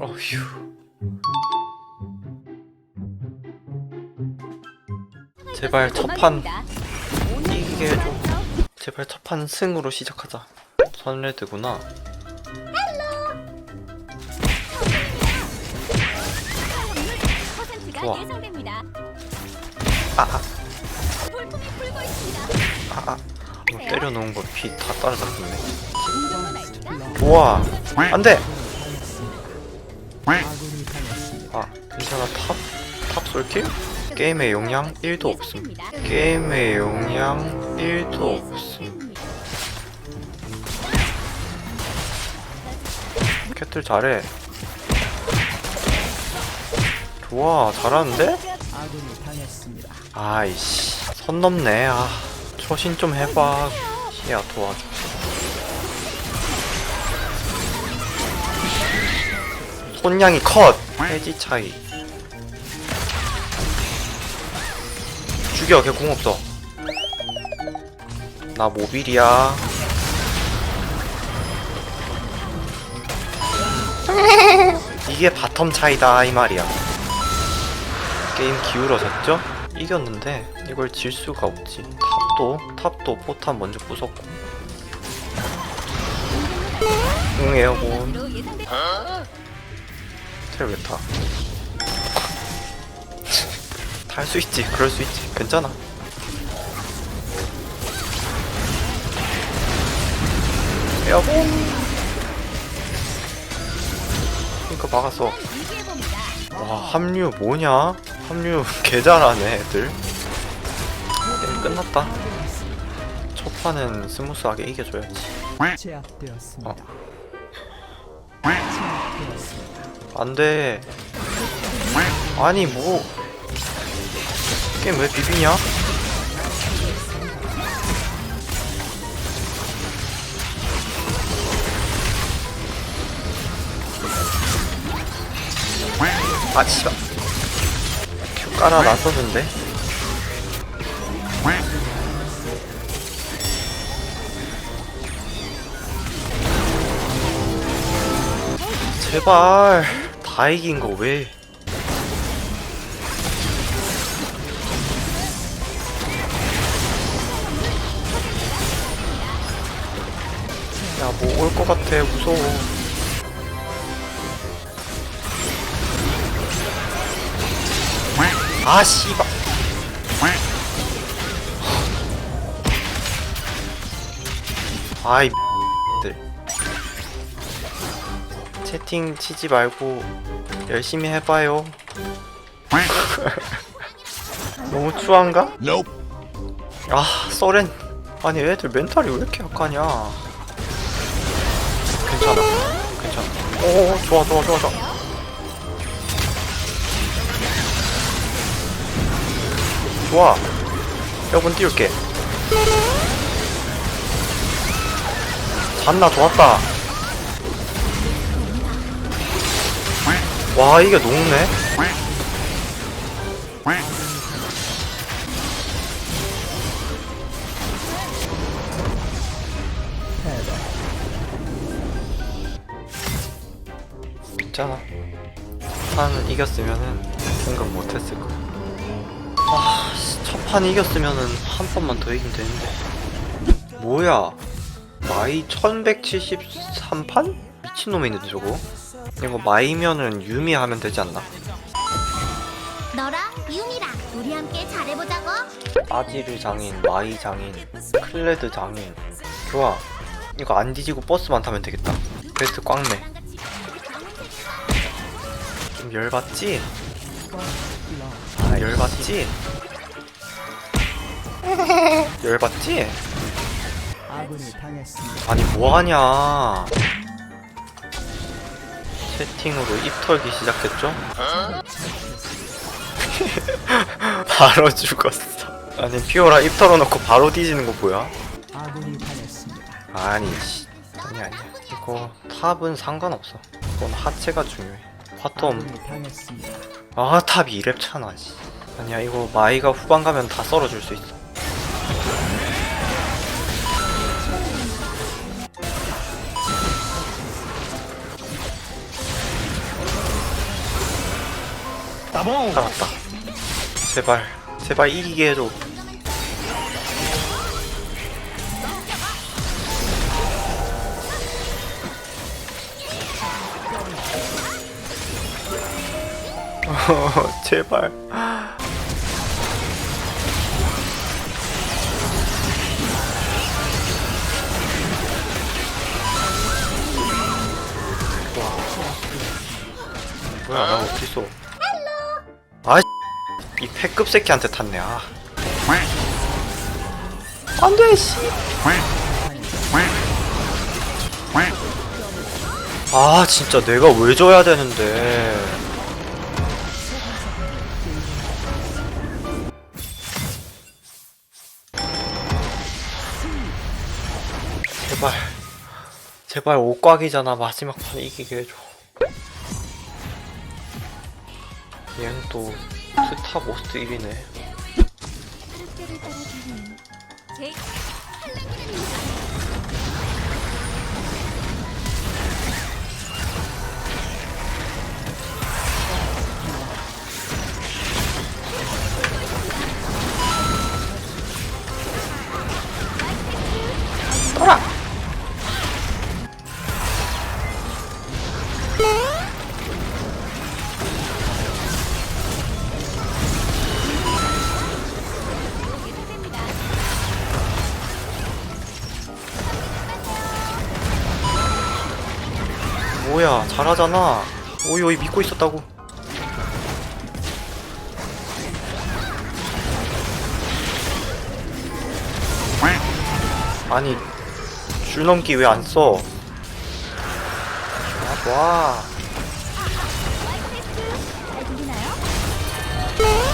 어휴. 제발 첫판 이기게 해줘. 제발 첫판 승으로 시작하자. 선레드구나. 좋아. 아, 아. 아, 아. 이거 때려놓은 거 피 다 따라잡혔네. 좋아. 안 돼! 아, 괜찮아. 탑, 탑 솔킬? 게임의 용량 1도 없음. 게임의 용량 1도 없음. 캣들 잘해. 좋아, 잘하는데? 아이씨, 선 넘네. 아, 초신 좀 해봐. 시야 도와줘. 손양이 컷! 해지 차이. 죽여, 걔공 없어. 나 모빌이야. 이게 바텀 차이다, 이 말이야. 게임 기울어졌죠? 이겼는데 이걸 질 수가 없지. 탑도 탑도 포탑 먼저 부쉈고. 응 에어본 타? 탈수 있지. 그럴 수 있지. 괜찮아. 에어본. 이거 막았어. 와 합류 뭐냐? 합류 개 잘하네 애들 게임 끝났다 첫 판은 스무스하게 이겨줘야지 제압되었습니다. 어. 안돼. 아니 뭐. 게임 왜 비비냐? 아 씨발. 큐 깔아 놨었는데. 제발 다 이긴 거 왜? 야 뭐 올 것 같아. 무서워. 아 씨발. 아이 채팅 치지 말고 열심히 해봐요. 너무 추한가? 아 써렌. 아니 애들 멘탈이 왜 이렇게 약하냐? 괜찮아. 괜찮아. 오 좋아 좋아 좋아 좋아. 좋아. 여러분 띄울게. 잔나 좋았다 와 이게 녹네. 있잖아 판 이겼으면은 생각 못했을 거야 아, 씨, 첫판 이겼으면은 한 번만 더 이기면 되는데 뭐야 마이 1173판? 미친놈이네 저거 이거 마이면은 유미 하면 되지 않나? 너랑 유미랑 우리 함께 잘해보자고. 아지르 장인, 마이 장인, 클레드 장인 좋아 이거 안 뒤지고 버스만 타면 되겠다 베스트 꽝네 좀 열받지? 아 열받지? 열받지? 아니 뭐하냐 채팅으로 입 털기 시작했죠? 바로 죽었어. 아니 피오라 입 털어놓고 바로 뒤지는 거 뭐야? 아니 씨 아니 아니야. 이거 탑은 상관없어. 이건 하체가 중요해. 바텀. 아군이 당했습니다. 아 탑이 2렙 차나 씨. 아니야 이거 마이가 후반 가면 다 썰어줄 수 있어 살았다. 제발 제발 이기게 해줘. 제발 이 패급 새끼한테 탔네. 아. 안 돼, 씨. 아, 진짜 내가 왜 져야 되는데. 제발. 제발 옷꽉이잖아. 마지막 판에 이기게 해줘. 얘는 또 스타 모스트 1위네. 뭐야, 잘하잖아. 오이 오이 믿고 있었다고. 아니, 줄 넘기 왜 안 써? 아, 와. 잘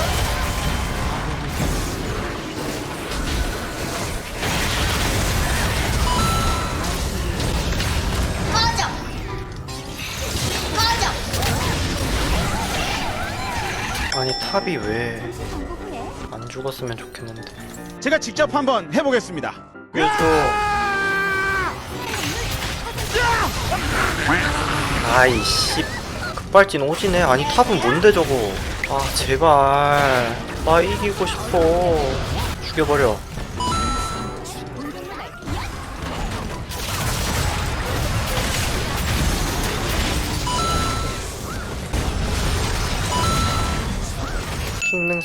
탑이 왜 안 죽었으면 좋겠는데. 제가 직접 한번 해보겠습니다. 해줘. 아이씨. 급발진 오지네. 아니, 탑은 뭔데, 저거. 아, 제발. 나 이기고 싶어. 죽여버려.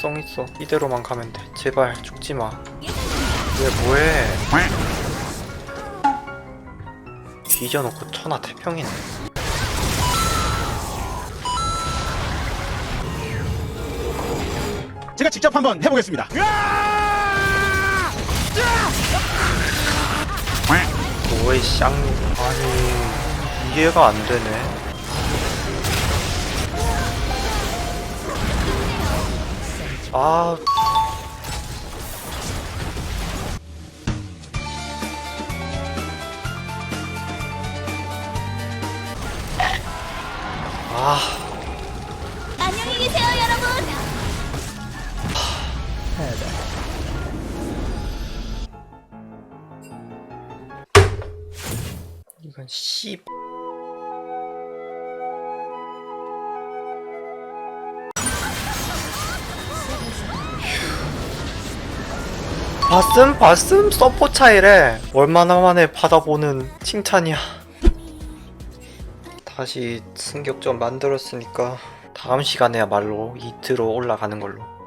기능성 있어. 이대로만 가면 돼. 제발 죽지 마. 왜 뭐해? 뒤져놓고 천하 태평이네. 제가 직접 한번 해보겠습니다. 뭐해 쌍 아니 이해가 안 되네. 아 아, 안녕히 계세요 여러분. 이건 씨. 봤음? 봤음? 서포 차이래. 얼마나 만에 받아보는 칭찬이야. 다시 승격전 만들었으니까 다음 시간에야말로 이트로 올라가는 걸로.